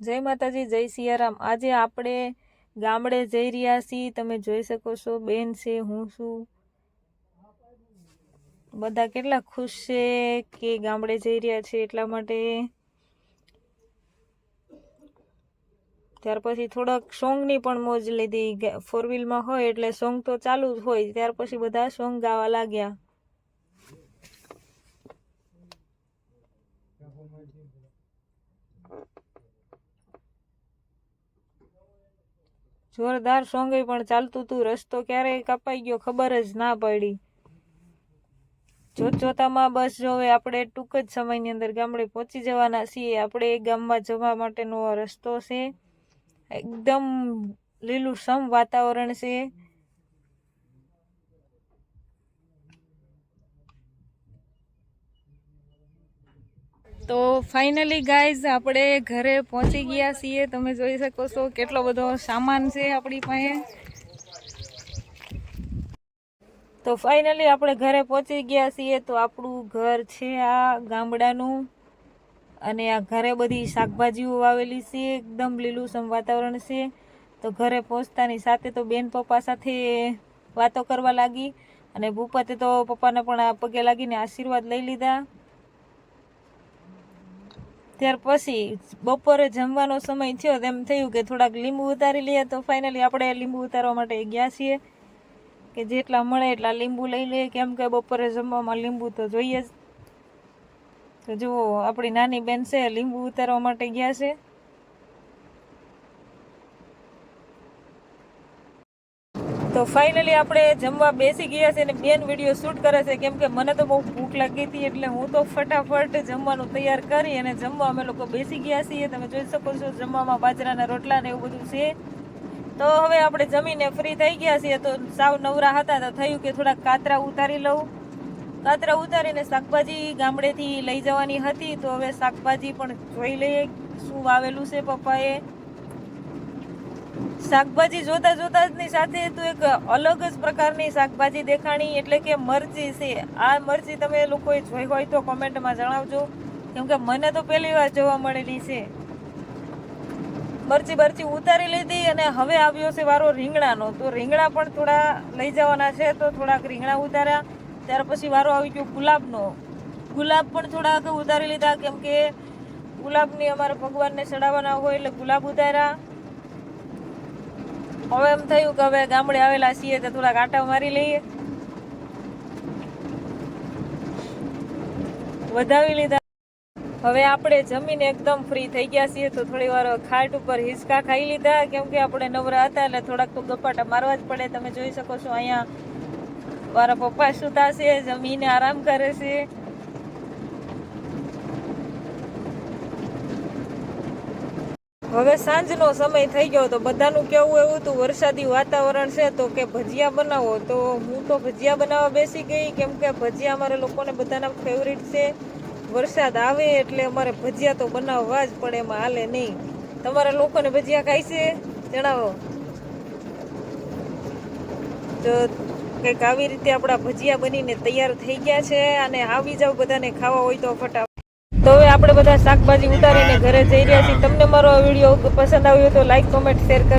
જય માતાજી, જય સિયારામ. આજે આપણે ગામડે જઈ રહ્યા છીએ. તમે જોઈ શકો છો, બેન છે, હું છું. બધા કેટલા ખુશ છે કે ગામડે જઈ રહ્યા છે એટલા માટે. ત્યાર પછી થોડાક સોંગની પણ મોજ લીધી. ફોર વ્હીલમાં હોય એટલે સોંગ તો ચાલુ જ હોય. ત્યાર પછી બધા સોંગ ગાવા લાગ્યા. જોરદાર સોંગે પણ ચાલતું હતું રસ્તો ક્યારે કપાઈ ગયો ખબર જ ના પડી. જોત જોતામાં બસ જો હવે આપણે ટૂંક જ સમયની અંદર ગામડે પહોંચી જવાના છીએ. આપણે એ ગામમાં જવા માટેનો રસ્તો છે. એકદમ લીલું સમ વાતાવરણ છે. તો ફાઇનલી ગાઈઝ આપણે ઘરે પહોંચી ગયા છીએ. તમે જોઈ શકો છો કેટલો બધો સામાન છે આપણી પાસે. તો ફાઇનલી આપણે ઘરે પહોંચી ગયા છીએ તો આપણું ઘર છે આ ગામડાનું. અને આ ઘરે બધી શાકભાજીઓ વાવેલી છે, એકદમ લીલુંસમ વાતાવરણ છે. તો ઘરે પહોંચતાની સાથે તો બેન પપ્પા સાથે વાતો કરવા લાગી. અને ભૂપતે તો પપ્પાને પણ આ પગે લાગીને આશીર્વાદ લઈ લીધા. ત્યાર પછી બપોરે જમવાનો સમય થયો તેમ થયું કે થોડાક લીંબુ ઉતારી લઈએ તો ફાઇનલી આપણે લીંબુ ઉતારવા માટે ગયા છીએ. કે જેટલા મળે એટલા લીંબુ લઈ લઈએ. કેમ કે બપોરે જમવામાં લીંબુ તો જોઈએ જ. તો જુઓ, આપણી નાની બેન છે, લીંબુ ઉતારવા માટે ગયા છે. તો ફાઇનલી આપણે જમવા બેસી ગયા છે અને બેન વીડિયો શૂટ કરે છે. કેમ કે મને તો બહુ ભૂખ લાગી હતી એટલે હું તો ફટાફટ જમવાનું તૈયાર કરી અને જમવા અમે લોકો બેસી ગયા છીએ. તમે જોઈ શકો છો જમવામાં બાજરાના રોટલા ને એવું બધું છે. તો હવે આપણે જમીને ફ્રી થઈ ગયા છીએ. તો સાવ નવરા હતા તો થયું કે થોડાક કાતરા ઉતારી લઉં. કાતરા ઉતારીને શાકભાજી ગામડેથી લઈ જવાની હતી. તો હવે શાકભાજી પણ જોઈ લઈએ શું વાવેલું છે પપ્પાએ. શાકભાજી જોતા જોતા ની સાથે તો એક અલગ જ પ્રકારની શાકભાજી દેખાણી એટલે કે મરચી છે. આ મરચી તમે લોકોએ જોઈ હોય તો કોમેન્ટમાં જણાવજો. કેમ કે મને તો પહેલી વાર જોવા મળેલી છે. મરચી બરચી ઉતારી લીધી અને હવે આવ્યો છે વારો રીંગણાનો. તો રીંગણા પણ થોડા લઈ જવાના છે તો થોડાક રીંગણા ઉતાર્યા. ત્યાર પછી વારો આવી ગયો ગુલાબનો. ગુલાબ પણ થોડાક ઉતારી લીધા કેમ કે ગુલાબની અમારે ભગવાનને ચડાવવાના હોય એટલે ગુલાબ ઉતાર્યા. હવે એમ થયું કે હવે ગામડે આવેલા છીએ તો થોડાક આટા મારી લઈએ. વધાવી લીધા. હવે આપણે જમીન એકદમ ફ્રી થઈ ગયા છીએ તો થોડી વાર ખાટ ઉપર હિંચકા ખાઈ લીધા, કેમ કે આપણે નવરા હતા એટલે થોડાક તો ગપાટા મારવા જ પડે. તમે જોઈ શકો છો અહીંયા મારા પપ્પા સુતા છે, જમીને આરામ કરે છે. હવે સાંજનો સમય થઈ ગયો તો બધાનું કેવું એવું હતું, વરસાદી વાતાવરણ છે તો કે ભજીયા બનાવો. તો હું તો ભજીયા બનાવવા બેસી ગઈ, કેમ કે ભજીયા અમારે લોકોને બધાના ફેવરિટ છે. વરસાદ આવે એટલે અમારે ભજીયા તો બનાવવા જ પડે, એમાં હાલે નહીં. તમારા લોકોને ભજીયા ખાય છે? જણાવો. તો કંઈક આવી રીતે આપણા ભજીયા બનીને તૈયાર થઈ ગયા છે અને આવી જાવ બધાને ખાવા હોય તો ફટાફટ. તો હવે આપણે બધા શાકભાજી ઉતારીને ઘરે જઈ રહ્યા છીએ. તમને મારો વીડિયો પસંદ આવ્યો તો લાઈક કોમેન્ટ શેર કર